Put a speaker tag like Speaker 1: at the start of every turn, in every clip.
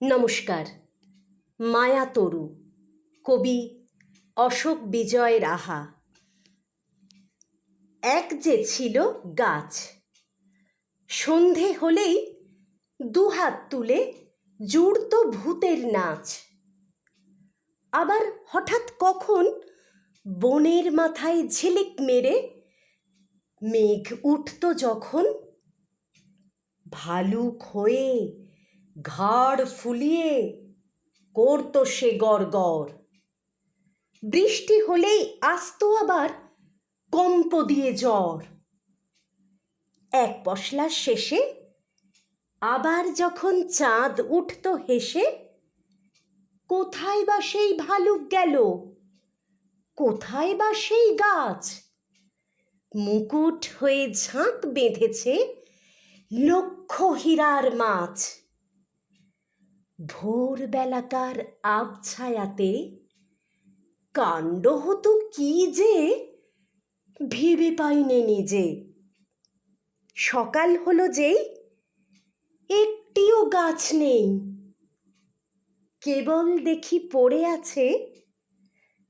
Speaker 1: নমস্কার। মায়া তরু, কবি অশোক বিজয় রাহা এক যে ছিল গাছ, সন্ধে হলেই দুহাত তুলে জুড়ত ভূতের নাচ। আবার হঠাৎ কখন বনের মাথায় ঝিলিক মেরে মেঘ উঠত যখন ভালুক হয়ে ঘাড় ফুলিয়ে করত সে গড় বৃষ্টি হলেই আসতো আবার কম্প দিয়ে জ্বর। এক পশলার শেষে আবার যখন চাঁদ উঠত হেসে, কোথায় বা সেই ভালুক গেল? কোথায় বা সেই গাছ? মুকুট হয়ে ঝাঁক বেঁধেছে লক্ষ হীরার মাছ। ভোরবেলাকার আবছায়াতে কাণ্ড হতো কি যে ভেবে পাইনে নিজে। সকাল হলো যেই একটিও গাছ নেই। কেবল দেখি পড়ে আছে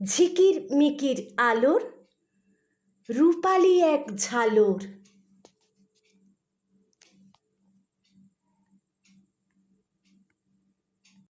Speaker 1: ঝিকির মিকির আলোর, রূপালি এক ঝালর।